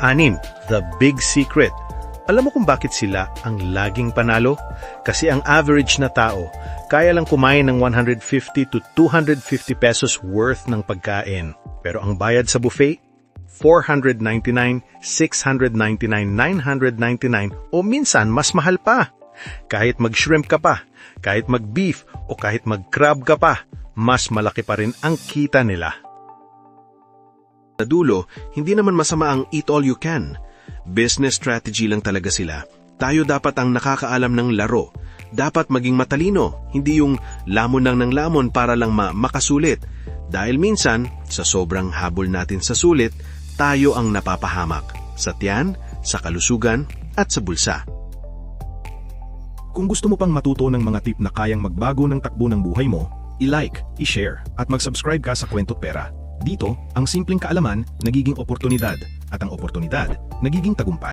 Anim, The Big Secret. Alam mo kung bakit sila ang laging panalo? Kasi ang average na tao, kaya lang kumain ng 150 to 250 pesos worth ng pagkain. Pero ang bayad sa buffet, 499, 699, 999 o minsan mas mahal pa. Kahit mag-shrimp ka pa, kahit mag-beef o kahit mag-crab ka pa, mas malaki pa rin ang kita nila. Sa dulo, hindi naman masama ang eat all you can. Business strategy lang talaga sila. Tayo dapat ang nakakaalam ng laro. Dapat maging matalino, hindi yung lamon lang ng lamon para lang ma- makasulit. Dahil minsan, sa sobrang habol natin sa sulit, tayo ang napapahamak. Sa tiyan, sa kalusugan, at sa bulsa. Kung gusto mo pang matuto ng mga tip na kayang magbago ng takbo ng buhay mo, i-like, i-share, at mag-subscribe ka sa Kwento Pera. Dito, ang simpleng kaalaman nagiging oportunidad at ang oportunidad nagiging tagumpay.